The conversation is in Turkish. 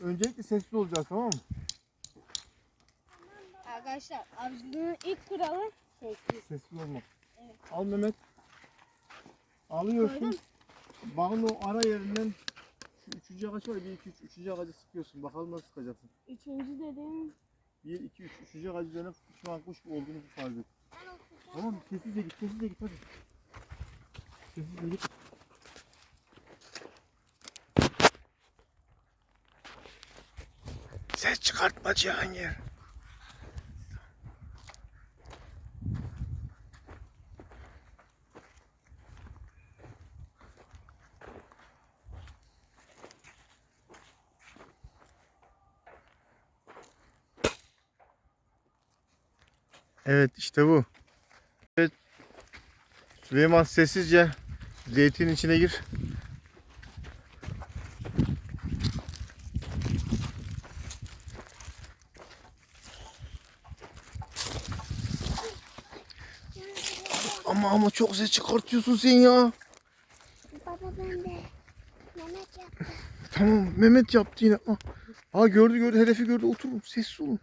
Öncelikle sessiz olacağız tamam mı? Arkadaşlar avcılığın ilk kuralı sessiz. Sessiz olmak. Evet. Al Mehmet. Alıyorsun. Koydum. Bağın o ara yerinden şu üçüncü ağaç var. Bir, iki, üç. Üçüncü ağacı sıkıyorsun. Bakalım nasıl sıkacaksın. Üçüncü dediğim Bir, iki, üç. Üçüncü ağacı üzerine şu an kuş olduğunu farz et. Tamam mı? Sessizce git. Sessizce git hadi. Sessizce git. Ses çıkartma Cihangir. Evet işte bu. Evet. Süleyman sessizce zeytin içine gir. Ama ama çok ses çıkartıyorsun sen ya. Baba ben de yemek yaptım. Tamam Mehmet yaptı yine. Aa, Aa gördü gördü hedefi gördü oturun sessiz olun.